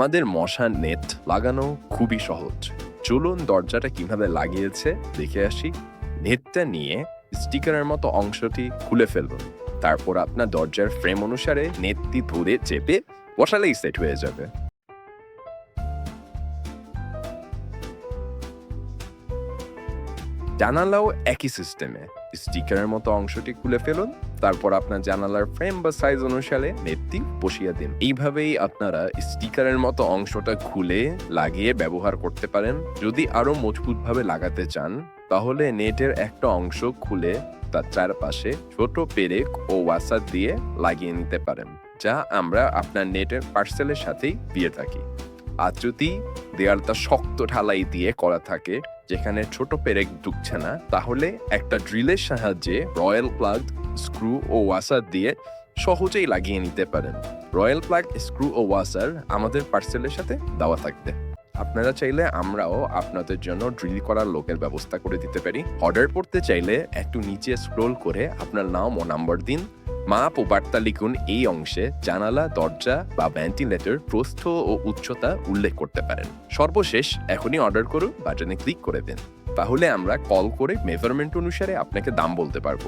আমাদের মশার নেট লাগানো খুবই সহজ। চলুন দরজাটা কীভাবে লাগিয়েছে দেখে আসি। নেটটা নিয়ে স্টিকারের মতো অংশটি খুলে ফেলুন তারপর আপনার দরজার ফ্রেম অনুসারে নেটটি ধরে চেপে বসালেই সেট হয়ে যাবে। জানালাও একই সিস্টেমে। স্টিকারের মতো অংশটি খুলে ফেলুন, তারপর আপনার জানালার ফ্রেম বা সাইজ অনুসারে নেটটি বসিয়ে দিন। এইভাবেই আপনারা স্টিকারের মতো অংশটা খুলে লাগিয়ে ব্যবহার করতে পারেন। যদি আরও মজবুতভাবে লাগাতে চান, তাহলে নেটের একটা অংশ খুলে তার চারপাশে ছোট পেরেক ও ওয়াসার দিয়ে লাগিয়ে নিতে পারেন, যা আমরা আপনার নেটের পার্সেলের সাথেই দিয়ে থাকি। আর যদি দেয়ালটা শক্ত ঢালাই দিয়ে করা থাকে, যেখানে ছোট পেরেক ঢুকছে না। তাহলে একটা ড্রিলের সাহায্যে রয়্যাল প্লাগ, স্ক্রু ও ওয়াসার দিয়ে সহজেই লাগিয়ে নিতে পারেন। রয়্যাল প্লাগ, স্ক্রু ও ওয়াসার আমাদের পার্সেলের সাথে দেওয়া থাকবে। আপনারা চাইলে আমরাও আপনাদের জন্য ড্রিল করার লোকের ব্যবস্থা করে দিতে পারি। অর্ডার করতে চাইলে একটু নিচে স্ক্রোল করে আপনার নাম ও নাম্বার দিন। মাপ ও বার্তা লিখুন এই অংশে জানালা, দরজা বা ভেন্টিলেটর প্রস্থ ও উচ্চতা উল্লেখ করতে পারেন। সর্বশেষ এখনই অর্ডার করুন বাটনে ক্লিক করে দিন। তাহলে আমরা কল করে মেজারমেন্ট অনুসারে আপনাকে দাম বলতে পারব।